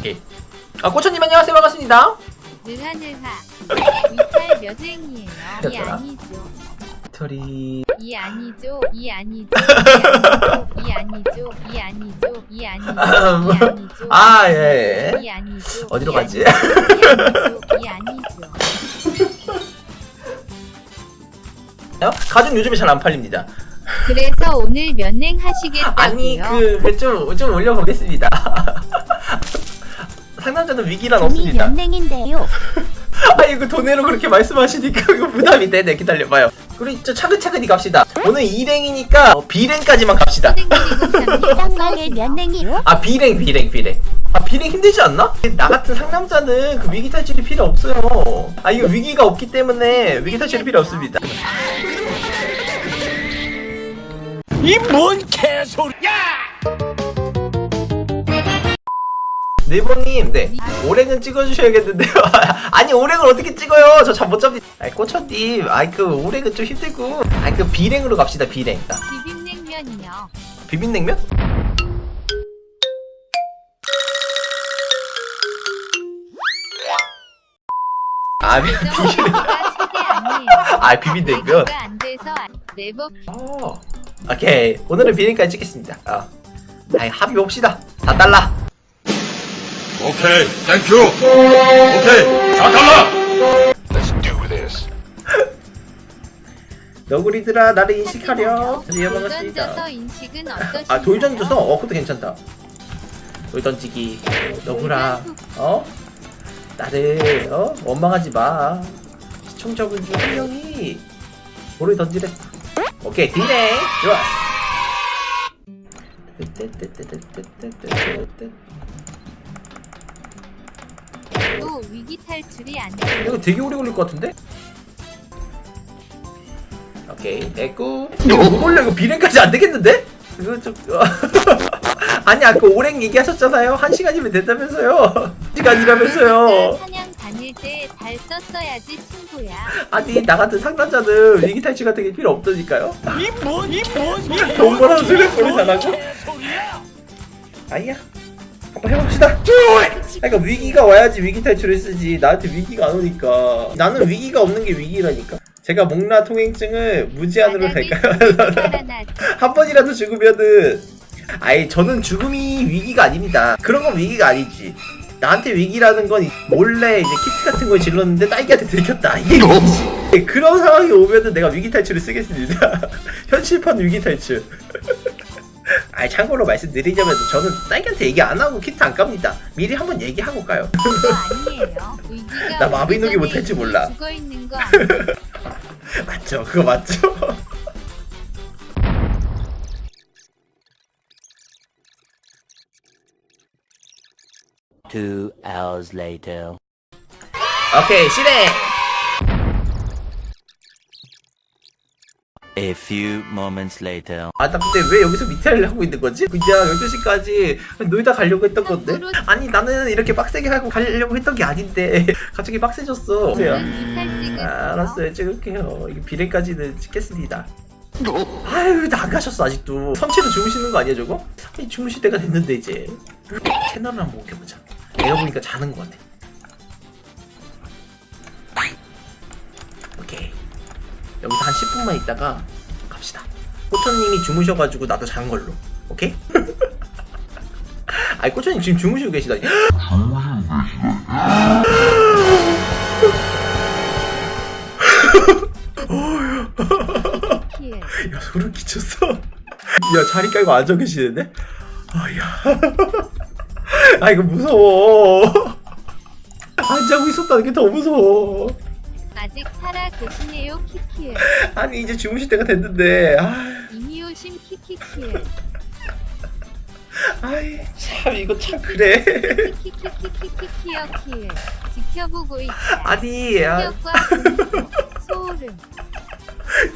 오케이. 아 꼬천님 안녕하세요 반갑습니다. 느하 느하 위탈 몇 행이에요? 이 됐더라. 아니죠. 털이 이 아니죠. 이 아니죠. 이 아니죠. 이 아니죠. 이 아니죠. 이 아니죠. 아 예. 이 아니죠. 어디로 이 가지? 아니죠. 이 아니죠. 어? 가죽 요즘에 잘 안 팔립니다. 그래서 오늘 면행 하시겠다고요? 아니 그 좀 좀 올려보겠습니다. 상남자는 위기란 없습니다. 연맹인데요. 아 이거 돈으로 그렇게 말씀하시니까 이거 부담이 되네. 기다려봐요. 우리 저 차근차근히 갑시다. 오늘 2랭이니까 어, B랭까지만 갑시다. 연맹이요. 아 비랭 비랭 비랭. 아 비랭 힘들지 않나? 나 같은 상남자는 그 위기 탈출이 필요 없어요. 아 이거 위기가 없기 때문에 위기 탈출이 필요 없습니다. 네버님, 네. 오랭은 찍어주셔야겠는데요. 아니, 오랭을 어떻게 찍어요? 저잘못 잡니. 아이, 꼬천님. 아이, 그, 오랭은 좀 힘들고. 아이, 그, 비랭으로 갑시다, 비랭. 자, 비빔냉면이요. 비빔냉면? 아, 비, 비, 정도가 최대 아니에요. 아, 비빔냉면? 안 돼서 네버 어. 오케이. 오늘은 비랭까지 찍겠습니다. 어. 아이, 합의 봅시다. 4달러. 오케이, 땡큐. 오케이, 4달러. Let's do this. 너구리들아, 나를 인식하렴. 예, 돌 반갑습니다. 던져서 인식은 어떠신가요? 아, 돌 던져서? 어, 그것도 괜찮다. 돌 던지기. 너구라. 어? 나를, 어? 원망하지 마. 시청자분 중 한 명이 돌을 던지랬어. 오케이, 디네. 좋아. 또 위기 탈출이 안 돼요. 이거 되게 오래 걸릴 것 같은데? 오케이, 됐고. 이거 못 올려. 이거 비행까지 안 되겠는데? 이거 좀. 아니, 아까 오랭 얘기하셨잖아요. 한 시간이면 된다면서요. 시간이라면서요. 사냥 다닐 때 잘 썼어야지 친구야. 아니, 나 같은 상남자는 위기 탈출 같은 게 필요 없다니까요? 돈 벌어서 소리 잘하고? 아이야. 한번 해봅시다. 그러니까 위기가 와야지 위기 탈출을 쓰지. 나한테 위기가 안 오니까. 나는 위기가 없는 게 위기라니까. 제가 목라 통행증을 무제한으로 될까요? 한 번이라도 죽으면은 아예 저는 죽음이 위기가 아닙니다. 그런 건 위기가 아니지. 나한테 위기라는 건 몰래 이제 키트 같은 걸 질렀는데 딸기한테 들켰다. 이게 위기지. 그런 상황이 오면은 내가 위기 탈출을 쓰겠습니다. 현실판 위기 탈출. 아 참고로 말씀드리자면 저는 딸기한테 얘기 안 하고 키트 안 깝니다. 미리 한번 얘기하고 가요. 그거 아니에요. 나 마비노기 전에 못할지 몰라. 죽어 있는 거 아니에요? 맞죠? 그거 맞죠? Two hours later. 오케이 실행. A few moments later. 아, 나 근데 왜 여기서 밑에를 하고 있는 거지? 그냥 12시까지 놀다 가려고 했던 건데? 아니, 나는 이렇게 빡세게 하고 가려고 했던 게 아닌데. 갑자기 빡세졌어. 찍으세요. 아, 알았어요. 찍을게요. 이게 비례까지는 찍겠습니다. 아유, 나안 가셨어, 아직도. 선체로 주무시는 거 아니야, 저거? 아니, 주무실 때가 됐는데, 이제. 채널을 한번 옮겨보자. 내가 보니까 자는 것 같아. 여기서 한 10분만 있다가 갑시다. 꼬천님이 주무셔가지고 나도 잔 걸로. 오케이? 아니, 꼬천님 지금 주무시고 계시다니. 야 소름 끼쳤어. 야 자리 깔고 앉아 계시는데? 아야. 아 이거 무서워. 안 자고 있었다는 게 더 무서워. 아직 살아 계시네요 키키에. 아니 이제 주무실 때가 됐는데. 아, 이미 오신 키키키에. 아이 참 이거 참 그래. 키키키키키키키어 키에. 지켜보고 있다. 아니 야, 분노, 소름.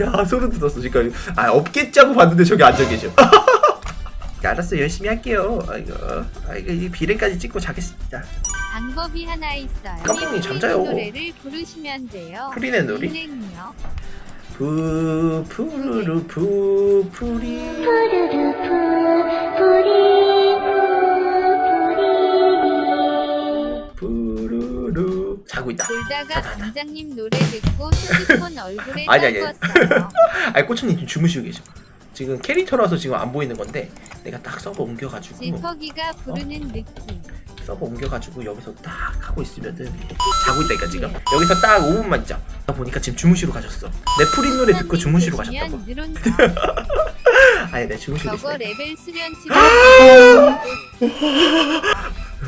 야 소름 돋았어 지금. 아 없겠지 하고 봤는데 저기 앉아 계셔. 알았어 열심히 할게요. 아이고 아이고 이 비례까지 찍고 자겠습니다. 방법이 하나 있어요. 깜빡이 잠자요. 노래를 부르시면 돼요. 프리네 노래? 푸 푸르르 푸 푸리 푸르르 푸 푸리 푸 푸리 푸르르 자고 있다. 놀다가 반장님 노래 듣고 휴지폰 얼굴에 아니 아니 아니. 아니 꼬천님 지금 주무시고 계셔. 지금 캐릭터라서 지금 안 보이는 건데 내가 딱 서버 옮겨가지고 지퍼기가 부르는 느낌. 서버 옮겨가지고 여기서 딱 하고 있으면은 자고 있다니까 지금 여기서 딱 5분만 있자. 보니까 지금 주무시러 가셨어. 내 프린 노래 듣고 주무시러 가셨다고. 아니 내 주무시고 있어. 저거 레벨 수련치.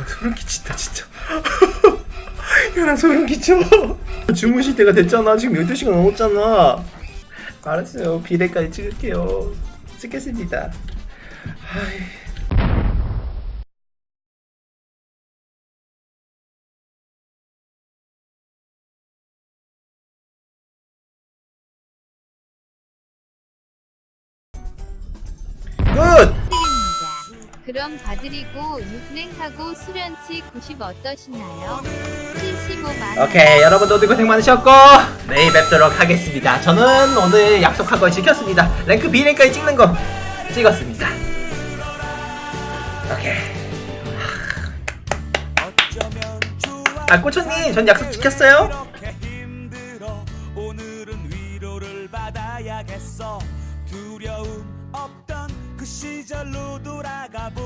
소름 끼친다 진짜. 야나 소름 끼쳐. 주무실 때가 됐잖아. 지금 12시간 넘었잖아. 알았어요. 비례까지 찍을게요. 찍겠습니다. 굿! 드립니다. 그럼 봐드리고 6랭하고 수련치 90 어떠시나요? 75만 오케이 여러분도 오늘 고생 많으셨고? 내일 뵙도록 하겠습니다. 저는 오늘 약속한 걸 지켰습니다. 랭크 B랭까지 찍는 거 찍었습니다. 오케이. 아 꼬초님 전 약속 지켰어요? 오늘은 위로를 받아야겠어. 두려움 없던 그 시절로 돌아가 보는 거야